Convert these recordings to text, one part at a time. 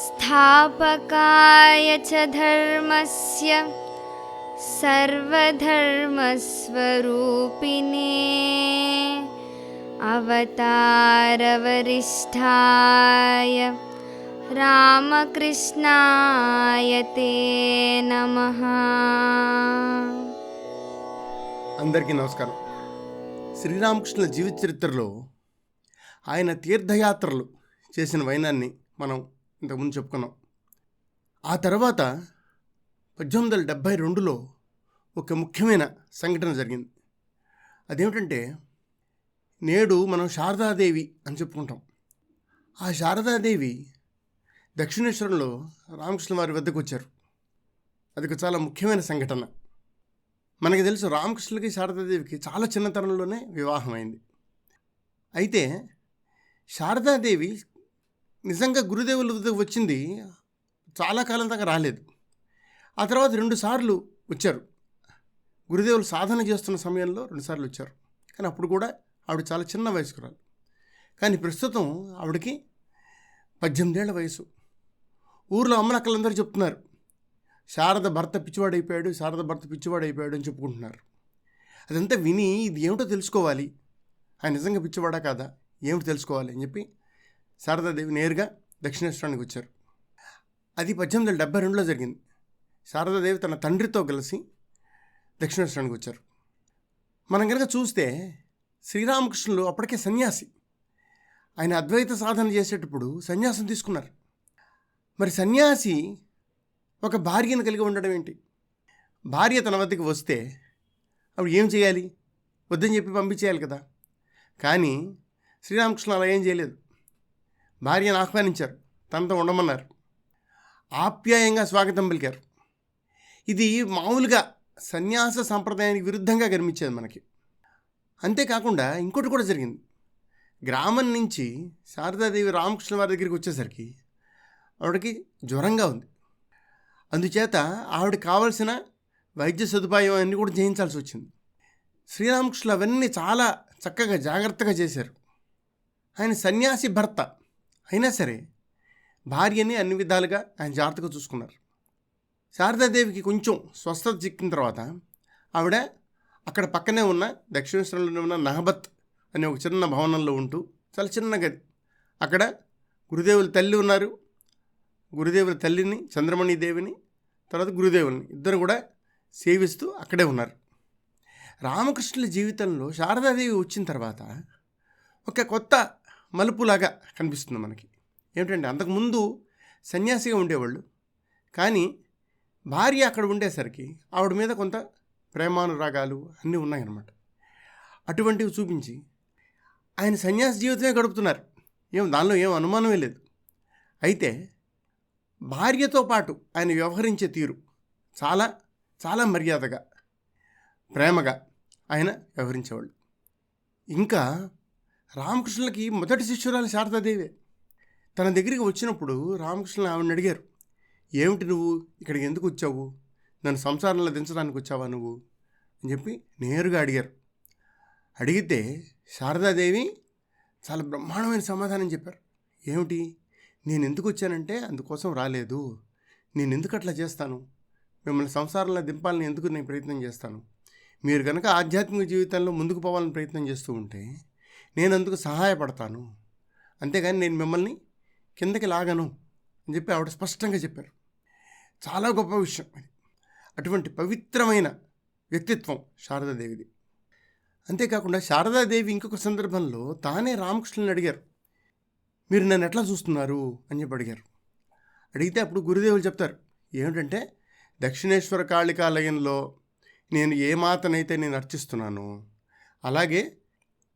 स्थापकाय च धर्मस्य सर्वधर्मस्वरूपिणे अवतारवरिष्ठाय रामकृष्णाय ते नमः అందరికీ నమస్కారం శ్రీరామకృష్ణుల జీవిత చరిత్రలో ఆయన తీర్థయాత్రలు చేసిన వైనాన్ని మనం ఇంతకుముందు చెప్పుకున్నాం. ఆ తర్వాత పద్దెనిమిది వందల డెబ్భై రెండులో ఒక ముఖ్యమైన సంఘటన జరిగింది. అదేమిటంటే నేడు మనం శారదాదేవి అని చెప్పుకుంటాం. ఆ శారదాదేవి దక్షిణేశ్వరంలో రామకృష్ణ వారి వద్దకు వచ్చారు. అది ఒక చాలా ముఖ్యమైన సంఘటన. మనకి తెలుసు రామకృష్ణులకి శారదాదేవికి చాలా చిన్నతనంలోనే వివాహం అయింది అయితే శారదాదేవి నిజంగా గురుదేవుల వద్దకు వచ్చింది చాలా కాలం దాకా రాలేదు. ఆ తర్వాత రెండుసార్లు వచ్చారు. గురుదేవులు సాధన చేస్తున్న సమయంలో రెండుసార్లు వచ్చారు. కానీ అప్పుడు కూడా ఆవిడ చాలా చిన్న వయసుకురాలు కానీ ప్రస్తుతం ఆవిడకి పద్దెనిమిదేళ్ళ వయసు. ఊర్లో అమ్మలక్కలందరూ చెప్తున్నారు శారద భర్త పిచ్చివాడైపోయాడు శారద భర్త పిచ్చివాడైపోయాడు అని చెప్పుకుంటున్నారు. అదంతా విని ఇది ఏమిటో తెలుసుకోవాలి. ఆయన నిజంగా పిచ్చివాడా కాదా? ఏమిటి తెలుసుకోవాలి అని చెప్పి శారదాదేవి నేరుగా దక్షిణేశ్వరానికి వచ్చారు. అది పద్దెనిమిది వందల డెబ్బై రెండులో జరిగింది. శారదాదేవి తన తండ్రితో కలిసి దక్షిణేశ్వరానికి వచ్చారు. మనం కనుక చూస్తే శ్రీరామకృష్ణులు అప్పటికే సన్యాసి. ఆయన అద్వైత సాధన చేసేటప్పుడు సన్యాసం తీసుకున్నారు. మరి సన్యాసి ఒక భార్యను కలిగి ఉండడం ఏంటి? భార్య తన వద్దకు వస్తే అప్పుడు ఏం చేయాలి? వద్దని చెప్పి పంపించేయాలి కదా. కానీ శ్రీరామకృష్ణ అలా ఏం చేయలేదు. భార్యను ఆహ్వానించారు. తనతో ఉండమన్నారు. ఆప్యాయంగా స్వాగతం పలికారు. ఇది మామూలుగా సన్యాస సంప్రదాయానికి విరుద్ధంగా కనిపించేది మనకి. అంతేకాకుండా ఇంకోటి కూడా జరిగింది. గ్రామం నుంచి శారదాదేవి రామకృష్ణ వారి దగ్గరికి వచ్చేసరికి ఆవిడకి జ్వరంగా ఉంది. అందుచేత ఆవిడ కావలసిన వైద్య సదుపాయం అన్నీ కూడా చేయించాల్సి వచ్చింది. శ్రీరామకృష్ణులు అవన్నీ చాలా చక్కగా జాగ్రత్తగా చేశారు. ఆయన సన్యాసి భర్త. అయినా సరే భార్యని అన్ని విధాలుగా ఆయన జాగ్రత్తగా చూసుకున్నారు. శారదాదేవికి కొంచెం స్వస్థత చిక్కిన తర్వాత ఆవిడ అక్కడ పక్కనే ఉన్న దక్షిణేశ్వరంలో ఉన్న నహబత్ అనే ఒక చిన్న భవనంలో ఉంటూ చాలా చిన్న గది. అక్కడ గురుదేవుల తల్లి ఉన్నారు. గురుదేవుల తల్లిని చంద్రమణి దేవిని తర్వాత గురుదేవుల్ని ఇద్దరు కూడా సేవిస్తూ అక్కడే ఉన్నారు. రామకృష్ణుల జీవితంలో శారదాదేవి వచ్చిన తర్వాత ఒక కొత్త మలుపులాగా కనిపిస్తుంది మనకి. ఏమిటంటే అంతకుముందు సన్యాసిగా ఉండేవాళ్ళు. కానీ భార్య అక్కడ ఉండేసరికి ఆవిడ మీద కొంత ప్రేమానురాగాలు అన్నీ ఉన్నాయన్నమాట. అటువంటివి చూపించి ఆయన సన్యాసి జీవితమే గడుపుతున్నారు. ఏం దానిలో ఏం అనుమానమే లేదు. అయితే భార్యతో పాటు ఆయన వ్యవహరించే తీరు చాలా చాలా మర్యాదగా ప్రేమగా ఆయన వ్యవహరించేవాళ్ళు. ఇంకా రామకృష్ణులకి మొదటి శిష్యురాలు శారదాదేవే. తన దగ్గరికి వచ్చినప్పుడు రామకృష్ణులు ఆవిడని అడిగారు ఏమిటి నువ్వు? ఇక్కడికి ఎందుకు వచ్చావు? నన్ను సంసారంలో దించడానికి వచ్చావా నువ్వు? అని చెప్పి నేరుగా అడిగారు. అడిగితే శారదాదేవి చాలా బ్రహ్మాండమైన సమాధానం చెప్పారు. ఏమిటి? నేను ఎందుకు వచ్చానంటే అందుకోసం రాలేదు. నేను ఎందుకు అట్లా చేస్తాను? మిమ్మల్ని సంసారంలో దింపాలని ఎందుకు నేను ప్రయత్నం చేస్తాను? మీరు కనుక ఆధ్యాత్మిక జీవితంలో ముందుకు పోవాలని ప్రయత్నం చేస్తూ ఉంటే నేను అందుకు సహాయపడతాను? అంతేగాని నేను మిమ్మల్ని కిందకి లాగను అని చెప్పి ఆవిడ స్పష్టంగా చెప్పారు. చాలా గొప్ప విషయం అది. అటువంటి పవిత్రమైన వ్యక్తిత్వం శారదాదేవిది. అంతేకాకుండా శారదాదేవి ఇంకొక సందర్భంలో తానే రామకృష్ణుని అడిగారు. మీరు నన్ను ఎట్లా చూస్తున్నారు? అని చెప్పి అడిగారు. అడిగితే అప్పుడు గురుదేవులు చెప్తారు. ఏమిటంటే దక్షిణేశ్వర కాళికాలయంలో నేను ఏ మాతనైతే నేను అర్చిస్తున్నానో అలాగే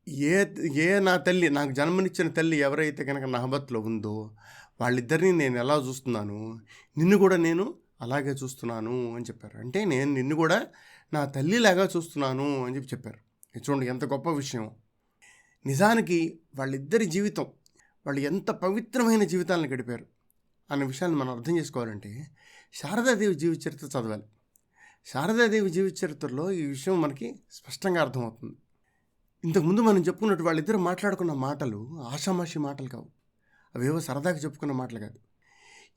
ఏ ఏ నా తల్లి నాకు జన్మనిచ్చిన తల్లి ఎవరైతే కనుక నహబత్లో ఉందో వాళ్ళిద్దరిని నేను ఎలా చూస్తున్నాను? నిన్ను కూడా నేను అలాగే చూస్తున్నాను అని చెప్పారు. అంటే నేను నిన్ను కూడా నా తల్లిలాగా చూస్తున్నాను అని చెప్పి చెప్పారు. చూడండి ఎంత గొప్ప విషయం. నిజానికి వాళ్ళిద్దరి జీవితం వాళ్ళు ఎంత పవిత్రమైన జీవితాలను గడిపారు అనే విషయాన్ని మనం అర్థం చేసుకోవాలంటే శారదాదేవి జీవిత చరిత్ర చదవాలి. శారదాదేవి జీవిత చరిత్రలో ఈ విషయం మనకి స్పష్టంగా అర్థమవుతుంది. ఇంతకుముందు మనం చెప్పుకున్నట్టు వాళ్ళిద్దరు మాట్లాడుకున్న మాటలు ఆషామాషి మాటలు కావు. అవేవో సరదాగా చెప్పుకున్న మాటలు కాదు.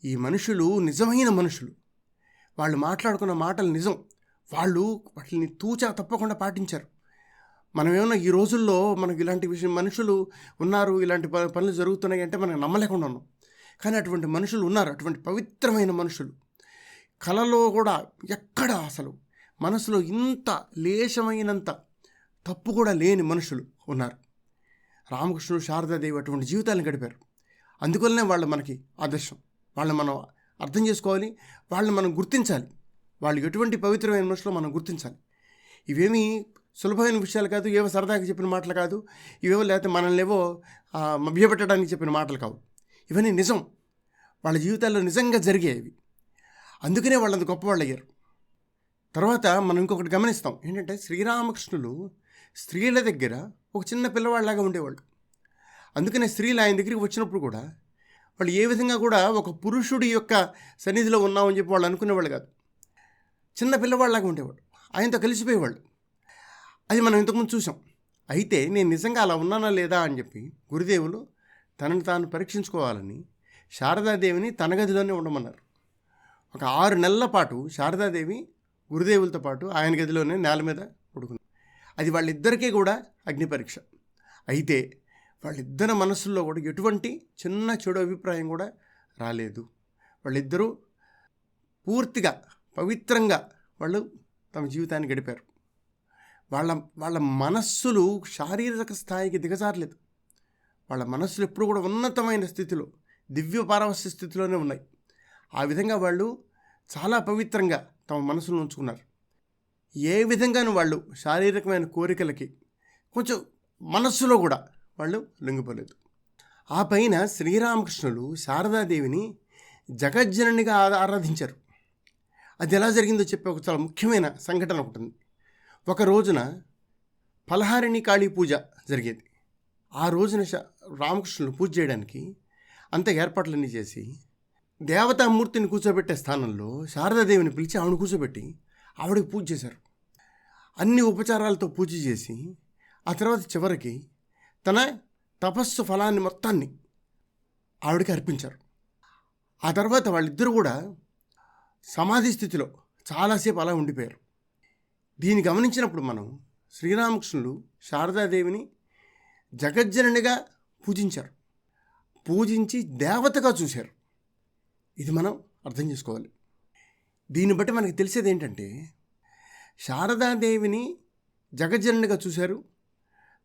ఈ మనుషులు నిజమైన మనుషులు. వాళ్ళు మాట్లాడుకున్న మాటలు నిజం. వాళ్ళు వాటిని తూచా తప్పకుండా పాటించారు. మనం ఏమన్నా ఈ రోజుల్లో మనకు ఇలాంటి విషయం మనుషులు ఉన్నారు ఇలాంటి ప- పనులు జరుగుతున్నాయి అంటే మనం నమ్మలేకుండా ఉన్నాం. కానీ అటువంటి మనుషులు ఉన్నారు అటువంటి పవిత్రమైన మనుషులు. కళలో కూడా ఎక్కడ అసలు మనసులో ఇంత లేశమైనంత తప్పు కూడా లేని మనుషులు ఉన్నారు. రామకృష్ణుడు శారదాదేవి అటువంటి జీవితాలను గడిపారు. అందువల్లనే వాళ్ళు మనకి ఆదర్శం వాళ్ళని మనం అర్థం చేసుకోవాలి వాళ్ళని మనం గుర్తించాలి. వాళ్ళు ఎటువంటి పవిత్రమైన మనుషులు మనం గుర్తించాలి. ఇవేమీ సులభమైన విషయాలు కాదు ఏవో సరదాగా చెప్పిన మాటలు కాదు ఇవేవో లేకపోతే మనల్ని ఏవో మభ్యపెట్టడానికి చెప్పిన మాటలు కావు. ఇవన్నీ నిజం. వాళ్ళ జీవితాల్లో నిజంగా జరిగేవి అందుకనే వాళ్ళంత గొప్పవాళ్ళు అయ్యారు. తర్వాత మనం ఇంకొకటి గమనిస్తాం. ఏంటంటే శ్రీరామకృష్ణులు స్త్రీల దగ్గర ఒక చిన్న పిల్లవాళ్ళలాగా ఉండేవాళ్ళు. అందుకనే స్త్రీలు ఆయన దగ్గరికి వచ్చినప్పుడు కూడా వాళ్ళు ఏ విధంగా కూడా ఒక పురుషుడి యొక్క సన్నిధిలో ఉన్నామని చెప్పి వాళ్ళు అనుకునేవాళ్ళు కాదు. చిన్న పిల్లవాళ్ళలాగా ఉండేవాడు ఆయనతో కలిసిపోయేవాళ్ళు. అది మనం ఇంతకుముందు చూసాం. అయితే నేను నిజంగా అలా ఉన్నానా లేదా అని చెప్పి గురుదేవులు తనను తాను పరీక్షించుకోవాలని శారదాదేవిని తన గదిలోనే ఉండమన్నారు. ఒక ఆరు నెలల పాటు శారదాదేవి గురుదేవులతో పాటు ఆయన గదిలోనే నేల మీద అది వాళ్ళిద్దరికీ కూడా అగ్ని పరీక్ష. అయితే వాళ్ళిద్దరి మనసుల్లో కూడా ఎటువంటి చిన్న చెడు అభిప్రాయం కూడా రాలేదు. వాళ్ళిద్దరూ పూర్తిగా పవిత్రంగా వాళ్ళు తమ జీవితాన్ని గడిపారు. వాళ్ళ వాళ్ళ మనస్సులు శారీరక స్థాయికి దిగజారలేదు. వాళ్ళ మనస్సులు ఎప్పుడు కూడా ఉన్నతమైన స్థితిలో దివ్య పారవస్య స్థితిలోనే ఉన్నాయి. ఆ విధంగా వాళ్ళు చాలా పవిత్రంగా తమ మనసును ఉంచుకున్నారు. ఏ విధంగానూ వాళ్ళు శారీరకమైన కోరికలకి కొంచెం మనస్సులో కూడా వాళ్ళు లొంగిపోలేదు. ఆ పైన శ్రీరామకృష్ణులు శారదాదేవిని జగజ్జననిగా ఆరాధించారు. అది ఎలా జరిగిందో చెప్పే ఒక చాలా ముఖ్యమైన సంఘటన ఒకటి ఉంది ఒక రోజున ఫలహారిణి కాళీ పూజ జరిగేది. ఆ రోజున రామకృష్ణులు పూజ చేయడానికి అంత ఏర్పాట్లన్నీ చేసి దేవతామూర్తిని కూర్చోబెట్టే స్థానంలో శారదాదేవిని పిలిచి ఆవిడ కూర్చోబెట్టి ఆవిడకి పూజ చేశారు. అన్ని ఉపచారాలతో పూజ చేసి ఆ తర్వాత చివరికి తన తపస్సు ఫలాన్ని మొత్తాన్ని ఆవిడకి అర్పించారు. ఆ తర్వాత వాళ్ళిద్దరూ కూడా సమాధి స్థితిలో చాలాసేపు అలా ఉండిపోయారు. దీన్ని గమనించినప్పుడు మనం శ్రీరామకృష్ణులు శారదాదేవిని జగజ్జననిగా పూజించారు. పూజించి దేవతగా చూశారు. ఇది మనం అర్థం చేసుకోవాలి. దీన్ని బట్టి మనకి తెలిసేది ఏంటంటే శారదాదేవిని జగజ్జననిగా చూశారు.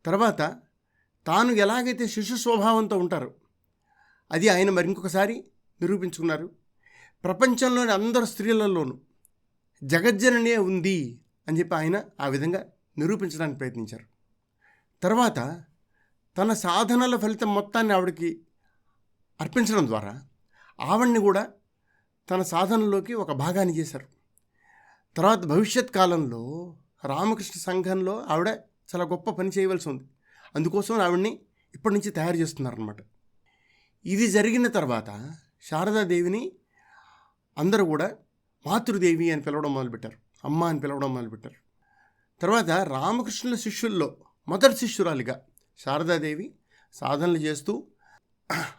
తర్వాత తాను ఎలాగైతే శిశు స్వభావంతో ఉంటారో అది ఆయన మరి ఇంకొకసారి నిరూపించుకున్నారు. ప్రపంచంలోని అందరు స్త్రీలలోనూ జగజ్జననే ఉంది అని చెప్పి ఆయన ఆ విధంగా నిరూపించడానికి ప్రయత్నించారు. తర్వాత తన సాధనల ఫలితం మొత్తాన్ని ఆవిడకి అర్పించడం ద్వారా ఆవిడ్ని కూడా తన సాధనలోకి ఒక భాగాన్ని చేశారు. తర్వాత భవిష్యత్ కాలంలో రామకృష్ణ సంఘంలో ఆవిడ చాలా గొప్ప పని చేయవలసి ఉంది. అందుకోసం ఆవిడ్ని ఇప్పటి నుంచి తయారు చేస్తున్నారనమాట ఇది జరిగిన తర్వాత శారదాదేవిని అందరూ కూడా మాతృదేవి అని పిలవడం మొదలుపెట్టారు. అమ్మ అని పిలవడం మొదలుపెట్టారు. తర్వాత రామకృష్ణుల శిష్యుల్లో మొదటి శిష్యురాలిగా శారదాదేవి సాధనలు చేస్తూ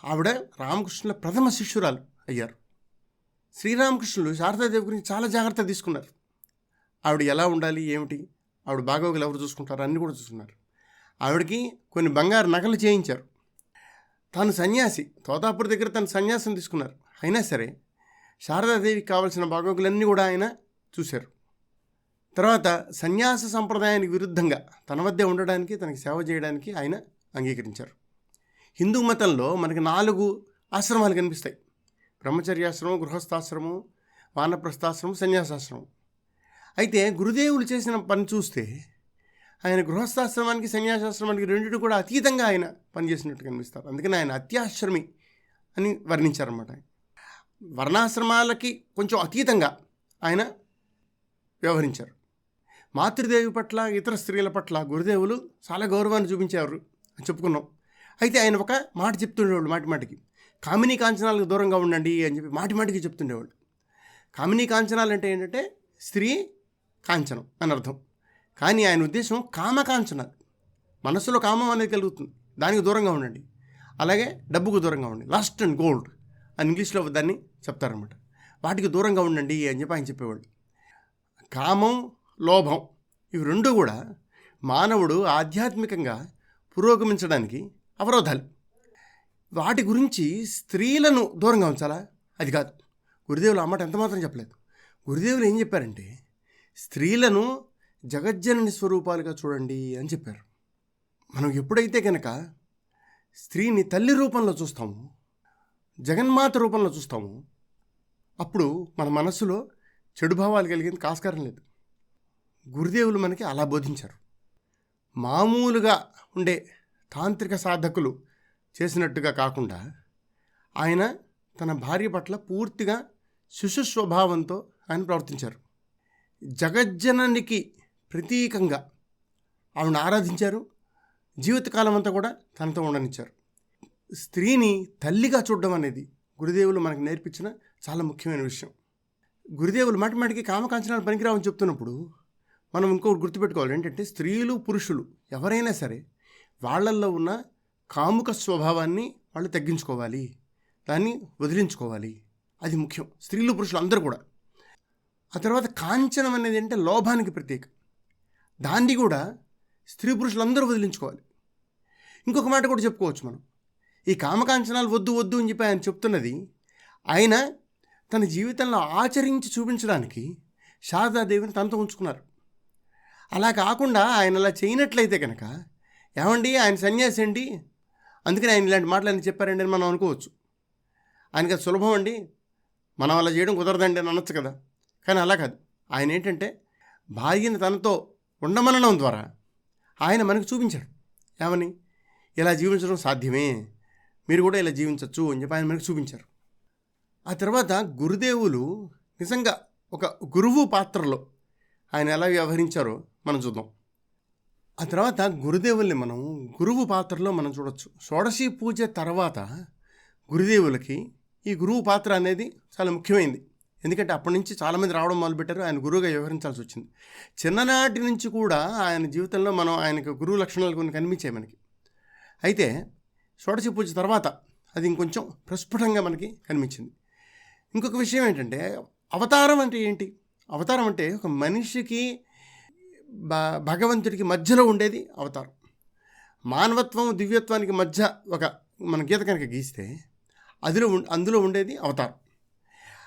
ఆవిడ రామకృష్ణుల ప్రథమ శిష్యురాలు అయ్యారు. శ్రీరామకృష్ణులు శారదాదేవి గురించి చాలా జాగ్రత్త తీసుకున్నారు. ఆవిడ ఎలా ఉండాలి ఏమిటి? ఆవిడ బాగోగులు ఎవరు చూసుకుంటారు? అన్నీ కూడా చూసుకున్నారు. ఆవిడకి కొన్ని బంగారు నగలు చేయించారు. తాను సన్యాసి తోతాపూర్ దగ్గర తను సన్యాసం తీసుకున్నారు. అయినా సరే శారదాదేవికి కావాల్సిన బాగోగులన్నీ కూడా ఆయన చూశారు. తర్వాత సన్యాస సంప్రదాయానికి విరుద్ధంగా తన వద్దే ఉండడానికి తనకి సేవ చేయడానికి ఆయన అంగీకరించారు. హిందూ మతంలో మనకి నాలుగు ఆశ్రమాలు కనిపిస్తాయి. బ్రహ్మచర్యాశ్రమం గృహస్థాశ్రమం వానప్రస్థాశ్రమం సన్యాసాశ్రమం. అయితే గురుదేవులు చేసిన పని చూస్తే ఆయన గృహస్థాశ్రమానికి సన్యాసాశ్రమానికి రెండింటి కూడా అతీతంగా ఆయన పనిచేసినట్టు కనిపిస్తారు. అందుకని ఆయన అత్యాశ్రమి అని వర్ణించారన్నమాట వర్ణాశ్రమాలకి కొంచెం అతీతంగా ఆయన వ్యవహరించారు. మాతృదేవి పట్ల ఇతర స్త్రీల పట్ల గురుదేవులు చాలా గౌరవాన్ని చూపించారు అని చెప్పుకున్నాం. అయితే ఆయన ఒక మాట చెప్తుండేవాళ్ళు మాటి మాటికి. కామినీ కాంచనాలకు దూరంగా ఉండండి అని చెప్పి మాటి మాటికి చెప్తుండేవాళ్ళు. కామినీ కాంచనాలు అంటే ఏంటంటే స్త్రీ కాంచనం అని అర్థం. కానీ ఆయన ఉద్దేశం కామకాంచన మనసులో కామం అనేది కలుగుతుంది. దానికి దూరంగా ఉండండి. అలాగే డబ్బుకు దూరంగా ఉండండి. లాస్ట్ అండ్ గోల్డ్ అని ఇంగ్లీష్లో దాన్ని చెప్తారనమాట వాటికి దూరంగా ఉండండి అని చెప్పి ఆయన చెప్పేవాళ్ళు. కామం లోభం ఇవి రెండు కూడా మానవుడు ఆధ్యాత్మికంగా పురోగమించడానికి అవరోధాలు. వాటి గురించి స్త్రీలను దూరంగా ఉంచాలా? అది కాదు. గురుదేవులు అమ్మట ఎంత మాత్రం చెప్పలేదు. గురుదేవులు ఏం చెప్పారంటే స్త్రీలను జగజ్జనని స్వరూపాలుగా చూడండి అని చెప్పారు. మనం ఎప్పుడైతే కనుక స్త్రీని తల్లి రూపంలో చూస్తాము జగన్మాత రూపంలో చూస్తాము అప్పుడు మన మనస్సులో చెడు భావాలు కలిగింది కాస్కారం లేదు. గురుదేవులు మనకి అలా బోధించారు. మామూలుగా ఉండే తాంత్రిక సాధకులు చేసినట్టుగా కాకుండా ఆయన తన భార్య పట్ల పూర్తిగా శిశు స్వభావంతో ఆయన ప్రవర్తించారు. జగజ్జననికి ప్రతీకంగా ఆమెను ఆరాధించారు. జీవితకాలం అంతా కూడా తనతో ఉండనిచ్చారు. స్త్రీని తల్లిగా చూడడం అనేది గురుదేవులు మనకు నేర్పించిన చాలా ముఖ్యమైన విషయం. గురుదేవులు మాటమాటికి కామకాంచనాలు పనికిరావని చెప్తున్నప్పుడు మనం ఇంకొకటి గుర్తుపెట్టుకోవాలి. ఏంటంటే స్త్రీలు పురుషులు ఎవరైనా సరే వాళ్ళల్లో ఉన్న కాముక స్వభావాన్ని వాళ్ళు తగ్గించుకోవాలి. దాన్ని వదిలించుకోవాలి. అది ముఖ్యం. స్త్రీలు పురుషులు అందరూ కూడా ఆ తర్వాత కాంచనం అనేది అంటే లోభానికి ప్రత్యేక దాన్ని కూడా స్త్రీ పురుషులందరూ వదిలించుకోవాలి. ఇంకొక మాట కూడా చెప్పుకోవచ్చు మనం. ఈ కామకాంచనాలు వద్దు వద్దు అని చెప్పి ఆయన చెప్తున్నది ఆయన తన జీవితంలో ఆచరించి చూపించడానికి శారదాదేవిని తనతో ఉంచుకున్నారు. అలా కాకుండా ఆయన అలా చేయనట్లయితే కనుక ఏమండి ఆయన సన్యాసి అండి? అందుకని ఆయన ఇలాంటి మాటలు చెప్పారండి అని మనం అనుకోవచ్చు. ఆయనకి అది సులభం అండి. మనం అలా చేయడం కుదరదండి అని అనొచ్చు కదా. కానీ అలా కాదు. ఆయన ఏంటంటే భార్యను తనతో ఉండమనడం ద్వారా ఆయన మనకు చూపించాడు. ఏమని? ఇలా జీవించడం సాధ్యమే. మీరు కూడా ఇలా జీవించవచ్చు అని చెప్పి ఆయన మనకు చూపించారు. ఆ తర్వాత గురుదేవులు నిజంగా ఒక గురువు పాత్రలో ఆయన ఎలా వ్యవహరించారో మనం చూద్దాం. ఆ తర్వాత గురుదేవుల్ని మనం గురువు పాత్రలో మనం చూడొచ్చు. షోడశి పూజ తర్వాత గురుదేవులకి ఈ గురువు పాత్ర అనేది చాలా ముఖ్యమైనది ఎందుకంటే అప్పటి నుంచి చాలామంది రావడం మొదలుపెట్టారు. ఆయన గురువుగా వ్యవహరించాల్సి వచ్చింది. చిన్ననాటి నుంచి కూడా ఆయన జీవితంలో మనం ఆయనకు గురువు లక్షణాలు కొన్ని కనిపించాయి మనకి. అయితే షోడశి పూజ తర్వాత అది ఇంకొంచెం ప్రస్ఫుటంగా మనకి కనిపించింది. ఇంకొక విషయం ఏంటంటే అవతారం అంటే ఏంటి? అవతారం అంటే ఒక మనిషికి భగవంతుడికి మధ్యలో ఉండేది అవతారం. మానవత్వం దివ్యత్వానికి మధ్య ఒక మన గీత కనుక గీస్తే అదిలో ఉం- అందులో ఉండేది అవతారం.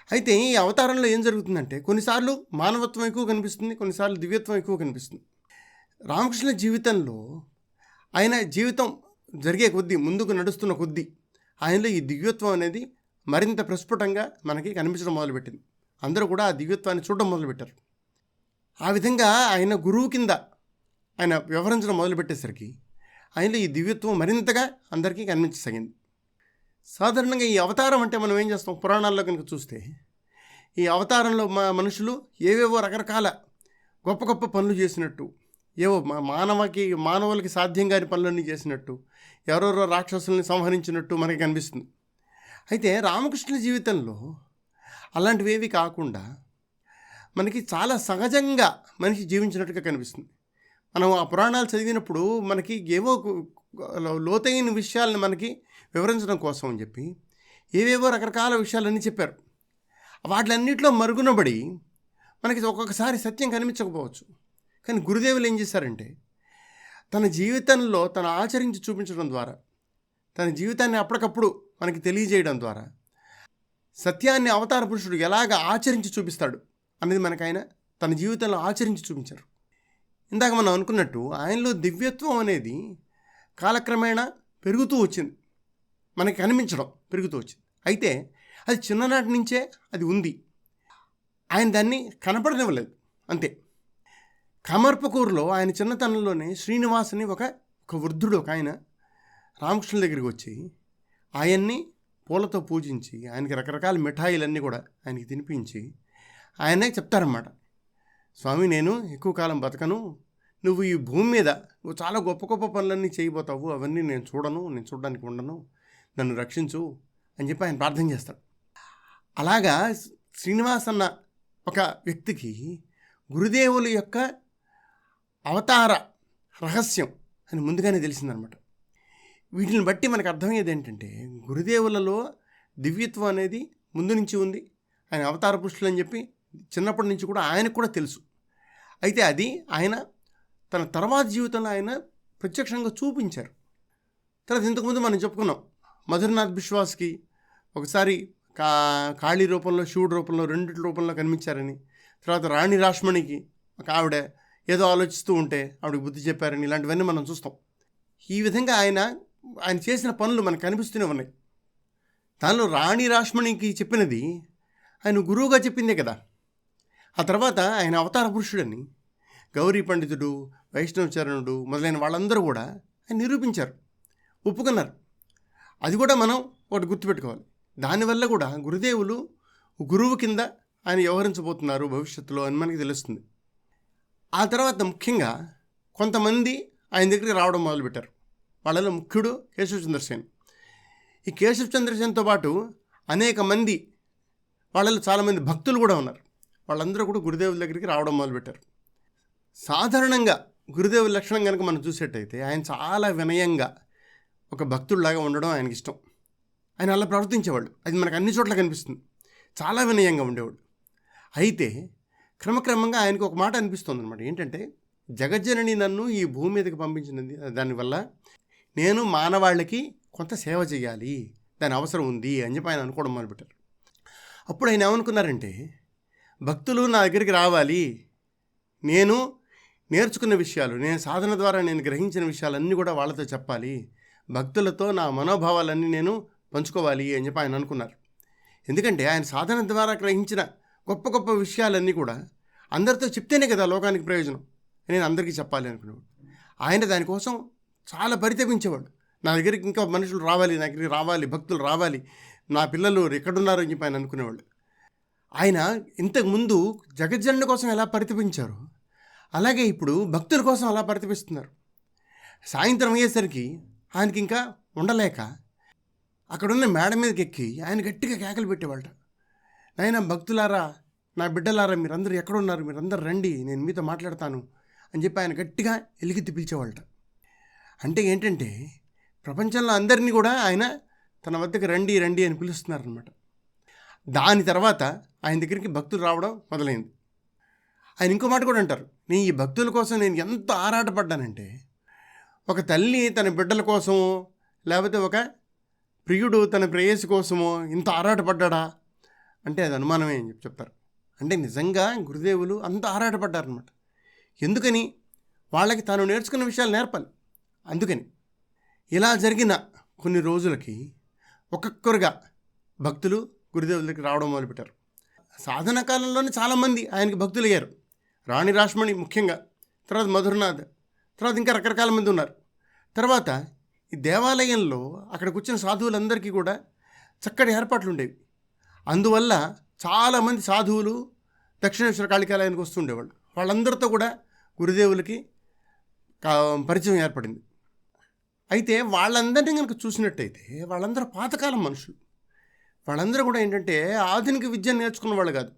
అయితే ఈ అవతారంలో ఏం జరుగుతుందంటే కొన్నిసార్లు మానవత్వం ఎక్కువ కనిపిస్తుంది కొన్నిసార్లు దివ్యత్వం ఎక్కువ కనిపిస్తుంది. రామకృష్ణ జీవితంలో ఆయన జీవితం జరిగే కొద్దీ ముందుకు నడుస్తున్న కొద్దీ ఆయనలో ఈ దివ్యత్వం అనేది మరింత ప్రస్ఫుటంగా మనకి కనిపించడం మొదలుపెట్టింది. అందరూ కూడా ఆ దివ్యత్వాన్ని చూడడం మొదలుపెట్టారు. ఆ విధంగా ఆయన గురువు కింద ఆయన వ్యవహరించడం మొదలుపెట్టేసరికి ఆయనలో ఈ దివ్యత్వం మరింతగా అందరికీ కనిపించసాగింది. సాధారణంగా ఈ అవతారం అంటే మనం ఏం చేస్తాం? పురాణాల్లో కనుక చూస్తే ఈ అవతారంలో మా మనుషులు ఏవేవో రకరకాల గొప్ప గొప్ప పనులు చేసినట్టు ఏవో మానవకి మానవులకి సాధ్యం కాని పనులన్నీ చేసినట్టు ఎవరెవరో రాక్షసుల్ని సంహరించినట్టు మనకి కనిపిస్తుంది. అయితే రామకృష్ణ జీవితంలో అలాంటివేవి కాకుండా మనకి చాలా సహజంగా మనిషి జీవించినట్టుగా కనిపిస్తుంది. మనం ఆ పురాణాలు చదివినప్పుడు మనకి ఏవో లోతైన విషయాలను మనకి వివరించడం కోసం అని చెప్పి ఏవేవో రకరకాల విషయాలన్నీ చెప్పారు. వాటిలన్నింటిలో మరుగునబడి మనకి ఒక్కొక్కసారి సత్యం కనిపించకపోవచ్చు. కానీ గురుదేవులు ఏం చేశారంటే తన జీవితంలో తను ఆచరించి చూపించడం ద్వారా తన జీవితాన్ని అప్పటికప్పుడు మనకి తెలియజేయడం ద్వారా సత్యాన్ని అవతార పురుషుడు ఎలాగ ఆచరించి చూపిస్తాడు అనేది మనకు ఆయన తన జీవితంలో ఆచరించి చూపించారు. ఇందాక మనం అనుకున్నట్టు ఆయనలో దివ్యత్వం అనేది కాలక్రమేణా పెరుగుతూ వచ్చింది. మనకి కనిపించడం పెరుగుతూ వచ్చింది. అయితే అది చిన్ననాటి నుంచే అది ఉంది. ఆయన దాన్ని కనపడనివ్వలేదు. అంతే. కమర్పకూరులో ఆయన చిన్నతనంలోనే శ్రీనివాస్ అని ఒక ఒక వృద్ధుడు ఒక ఆయన రామకృష్ణుల దగ్గరికి వచ్చి ఆయన్ని పూలతో పూజించి ఆయనకి రకరకాల మిఠాయిలన్నీ కూడా ఆయనకి తినిపించి ఆయనే చెప్తారన్నమాట. స్వామి నేను ఎక్కువ కాలం బతకను. నువ్వు ఈ భూమి మీద నువ్వు చాలా గొప్ప గొప్ప పనులన్నీ చేయబోతావు. అవన్నీ నేను చూడను. నేను చూడడానికి ఉండను. నన్ను రక్షించు అని చెప్పి ఆయన ప్రార్థన చేస్తాడు. అలాగా శ్రీనివాస్ అన్న ఒక వ్యక్తికి గురుదేవుల యొక్క అవతార రహస్యం అని ముందుగానే తెలిసిందనమాట. వీటిని బట్టి మనకు అర్థమయ్యేది ఏంటంటే గురుదేవులలో దివ్యత్వం అనేది ముందు నుంచి ఉంది. ఆయన అవతార పురుషులు అని చెప్పి చిన్నప్పటి నుంచి కూడా ఆయనకు కూడా తెలుసు. అయితే అది ఆయన తన తర్వాత జీవితంలో ఆయన ప్రత్యక్షంగా చూపించారు. తర్వాత ఇంతకుముందు మనం చెప్పుకున్నాం మధురనాథ్ బిశ్వాస్కి ఒకసారి కా కాళీ రూపంలో శివుడు రూపంలో రెండింటి రూపంలో కనిపించారని. తర్వాత రాణి రాష్మణికి ఒక ఆవిడ ఏదో ఆలోచిస్తూ ఉంటే ఆవిడకి బుద్ధి చెప్పారని ఇలాంటివన్నీ మనం చూస్తాం. ఈ విధంగా ఆయన ఆయన చేసిన పనులు మనకు కనిపిస్తూనే ఉన్నాయి. దానిలో రాణి రాష్మణికి చెప్పినది ఆయన గురువుగా చెప్పిందే కదా. ఆ తర్వాత ఆయన అవతార పురుషుడని గౌరీ పండితుడు వైష్ణవచరణుడు మొదలైన వాళ్ళందరూ కూడా ఆయన నిరూపించారు. ఒప్పుకున్నారు. అది కూడా మనం ఒకటి గుర్తుపెట్టుకోవాలి. దానివల్ల కూడా గురుదేవులు గురువు కింద ఆయన వ్యవహరించబోతున్నారు భవిష్యత్తులో అని మనకి తెలుస్తుంది. ఆ తర్వాత ముఖ్యంగా కొంతమంది ఆయన దగ్గరికి రావడం మొదలుపెట్టారు. వాళ్ళలో ముఖ్యుడు కేశవ చంద్రసేన్ ఈ కేశవ చంద్రసేన్తో పాటు అనేక మంది వాళ్ళలో చాలామంది భక్తులు కూడా ఉన్నారు. వాళ్ళందరూ కూడా గురుదేవుల దగ్గరికి రావడం మొదలుపెట్టారు. సాధారణంగా గురుదేవుల లక్షణం కనుక మనం చూసేట్టయితే ఆయన చాలా వినయంగా ఒక భక్తుడిలాగా ఉండడం ఆయనకి ఇష్టం ఆయన అలా ప్రవర్తించేవాళ్ళు. అది మనకు అన్ని చోట్ల కనిపిస్తుంది. చాలా వినయంగా ఉండేవాడు. అయితే క్రమక్రమంగా ఆయనకు ఒక మాట అనిపిస్తుంది అనమాట ఏంటంటే జగజ్జనని నన్ను ఈ భూమి మీదకి పంపించినది దానివల్ల నేను మానవాళ్ళకి కొంత సేవ చేయాలి దాని అవసరం ఉంది అని చెప్పి ఆయన అనుకోవడం మొదలుపెట్టారు. అప్పుడు ఆయన ఏమనుకున్నారంటే భక్తులు నా దగ్గరికి రావాలి. నేను నేర్చుకున్న విషయాలు నేను సాధన ద్వారా నేను గ్రహించిన విషయాలన్నీ కూడా వాళ్ళతో చెప్పాలి. భక్తులతో నా మనోభావాలన్నీ నేను పంచుకోవాలి అని చెప్పి ఆయన అనుకున్నారు. ఎందుకంటే ఆయన సాధన ద్వారా గ్రహించిన గొప్ప గొప్ప విషయాలన్నీ కూడా అందరితో చెప్తేనే కదా లోకానికి ప్రయోజనం నేను అందరికీ చెప్పాలి అనుకునేవాడు. ఆయన దానికోసం చాలా పరితపించేవాడు. నా దగ్గరికి ఇంకా మనుషులు రావాలి నా దగ్గరికి రావాలి భక్తులు రావాలి నా పిల్లలు ఎక్కడున్నారు అని చెప్పి ఆయన అనుకునేవాళ్ళు ఆయన ఇంతకుముందు జగజ్జనుడి కోసం ఎలా పరితపించారు అలాగే ఇప్పుడు భక్తుల కోసం అలా పరితపిస్తున్నారు. సాయంత్రం అయ్యేసరికి ఆయనకి ఇంకా ఉండలేక అక్కడున్న మేడ మీదకి ఎక్కి ఆయన గట్టిగా కేకలు పెట్టేవాళ్ళ నాయన భక్తులారా నా బిడ్డలారా మీరందరూ ఎక్కడున్నారు? మీరందరూ రండి నేను మీతో మాట్లాడతాను అని చెప్పి ఆయన గట్టిగా ఎలిగితి పిలిచేవాళ్ళట. అంటే ఏంటంటే ప్రపంచంలో అందరినీ కూడా ఆయన తన వద్దకు రండి రండి అని పిలుస్తున్నారనమాట దాని తర్వాత ఆయన దగ్గరికి భక్తులు రావడం మొదలైంది. ఆయన ఇంకో మాట కూడా అంటారు. నేను ఈ భక్తుల కోసం నేను ఎంత ఆరాటపడ్డానంటే ఒక తల్లి తన బిడ్డల కోసమో లేకపోతే ఒక ప్రియుడు తన ప్రేయసి కోసమో ఇంత ఆరాటపడ్డా అంటే అది అనుమానమే అని చెప్పి చెప్తారు. అంటే నిజంగా గురుదేవులు అంత ఆరాటపడ్డారనమాట ఎందుకని? వాళ్ళకి తాను నేర్చుకున్న విషయాలు నేర్పాలి. అందుకని ఇలా జరిగిన కొన్ని రోజులకి ఒక్కొక్కరుగా భక్తులు గురుదేవుల దగ్గరికి రావడం మొదలుపెట్టారు. సాధన కాలంలోనే చాలామంది ఆయనకి భక్తులు అయ్యారు రాణి రాష్మణి ముఖ్యంగా తర్వాత మధురనాథ్ తర్వాత ఇంకా రకరకాల మంది ఉన్నారు. తర్వాత ఈ దేవాలయంలో అక్కడికి వచ్చిన సాధువులందరికీ కూడా చక్కటి ఏర్పాట్లు ఉండేవి అందువల్ల చాలామంది సాధువులు దక్షిణేశ్వర కాళికాలయానికి వస్తుండేవాళ్ళు. వాళ్ళందరితో కూడా గురుదేవులకి కా- పరిచయం ఏర్పడింది. అయితే వాళ్ళందరినీ కనుక చూసినట్టయితే వాళ్ళందరూ పాతకాలం మనుషులు. వాళ్ళందరూ కూడా ఏంటంటే ఆధునిక విద్యను నేర్చుకున్న వాళ్ళు కాదు.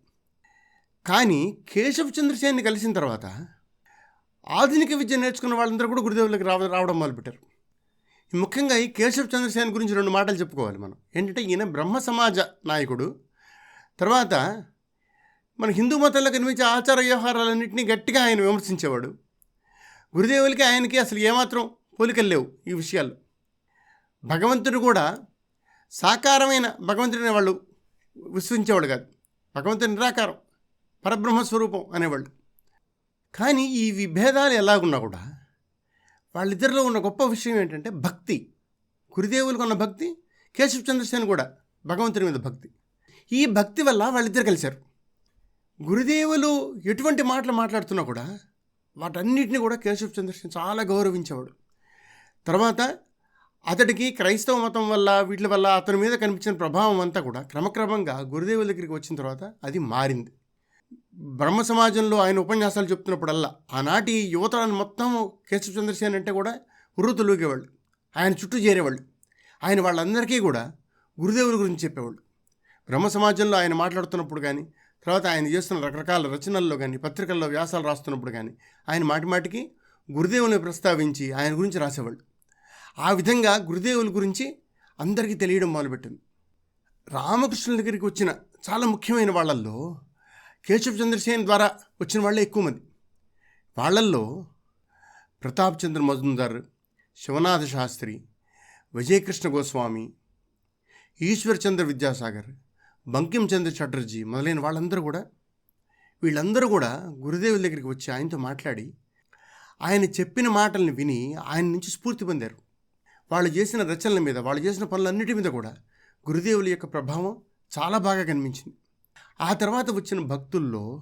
కానీ కేశవ చంద్రసేన్ని కలిసిన తర్వాత ఆధునిక విద్య నేర్చుకున్న వాళ్ళందరూ కూడా గురుదేవులకు రావ రావడం మొదలుపెట్టారు. ఈ ముఖ్యంగా ఈ కేశవ చంద్రసేన్ గురించి రెండు మాటలు చెప్పుకోవాలి మనం. ఏంటంటే ఈయన బ్రహ్మ సమాజ నాయకుడు. తర్వాత మన హిందూ మతంలో కనిపించే ఆచార వ్యవహారాలన్నింటినీ గట్టిగా ఆయన విమర్శించేవాడు. గురుదేవులకి ఆయనకి అసలు ఏమాత్రం పోలికలు లేవు ఈ విషయాల్లో. భగవంతుడు కూడా సాకారమైన భగవంతుడిని వాళ్ళు విశ్వసించేవాడు కాదు. భగవంతుడి నిరాకారం పరబ్రహ్మ స్వరూపం అనేవాళ్ళు. కానీ ఈ విభేదాలు ఎలాగున్నా కూడా వాళ్ళిద్దరిలో ఉన్న గొప్ప విషయం ఏంటంటే భక్తి. గురుదేవులకు ఉన్న భక్తి కేశవ చంద్రసేన్ కూడా భగవంతుడి మీద భక్తి. ఈ భక్తి వల్ల వాళ్ళిద్దరు కలిశారు. గురుదేవులు ఎటువంటి మాటలు మాట్లాడుతున్నా కూడా వాటన్నిటిని కూడా కేశవ చంద్రసేన్ చాలా గౌరవించేవాడు. తర్వాత అతడికి క్రైస్తవ మతం వల్ల వీటి వల్ల అతని మీద కనిపించిన ప్రభావం అంతా కూడా క్రమక్రమంగా గురుదేవుల దగ్గరికి వచ్చిన తర్వాత అది మారింది. బ్రహ్మ సమాజంలో ఆయన ఉపన్యాసాలు చెప్తున్నప్పుడల్లా ఆనాటి యువతరాన్ని మొత్తం కేశవ చంద్రసేన్ అంటే కూడా ఉర్రుతలూగేవాళ్ళు ఆయన చుట్టూ చేరేవాళ్ళు. ఆయన వాళ్ళందరికీ కూడా గురుదేవుల గురించి చెప్పేవాళ్ళు. బ్రహ్మ సమాజంలో ఆయన మాట్లాడుతున్నప్పుడు కానీ తర్వాత ఆయన చేస్తున్న రకరకాల రచనల్లో కానీ పత్రికల్లో వ్యాసాలు రాస్తున్నప్పుడు కానీ ఆయన మాటి మాటికి గురుదేవుని ప్రస్తావించి ఆయన గురించి రాసేవాళ్ళు. ఆ విధంగా గురుదేవుల గురించి అందరికీ తెలియడం మొదలుపెట్టింది. రామకృష్ణుల దగ్గరికి వచ్చిన చాలా ముఖ్యమైన వాళ్ళల్లో కేశవ చంద్రసేన్ ద్వారా వచ్చిన వాళ్ళే ఎక్కువ మంది. వాళ్ళల్లో ప్రతాప్ చంద్ర మజుందార్ శివనాథ శాస్త్రి విజయకృష్ణ గోస్వామి ఈశ్వర్ చంద్ర విద్యాసాగర్ బంకించంద్ర చటర్జీ మొదలైన వాళ్ళందరూ కూడా వీళ్ళందరూ కూడా గురుదేవుల దగ్గరికి వచ్చి ఆయనతో మాట్లాడి ఆయన చెప్పిన మాటల్ని విని ఆయన నుంచి స్ఫూర్తి పొందారు. వాళ్ళు చేసిన రచనల మీద వాళ్ళు చేసిన పనులన్నిటి మీద కూడా గురుదేవుల యొక్క ప్రభావం చాలా బాగా కనిపించింది. ఆ తర్వాత వచ్చిన భక్తుల్లో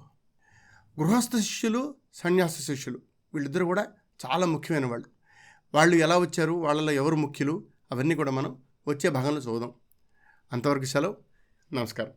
గృహస్థ శిష్యులు సన్యాస శిష్యులు వీళ్ళిద్దరూ కూడా చాలా ముఖ్యమైన వాళ్ళు. వాళ్ళు ఎలా వచ్చారు వాళ్ళలో ఎవరు ముఖ్యులు అవన్నీ కూడా మనం వచ్చే భాగంలో చూద్దాం. అంతవరకు సెలవు. నమస్కారం.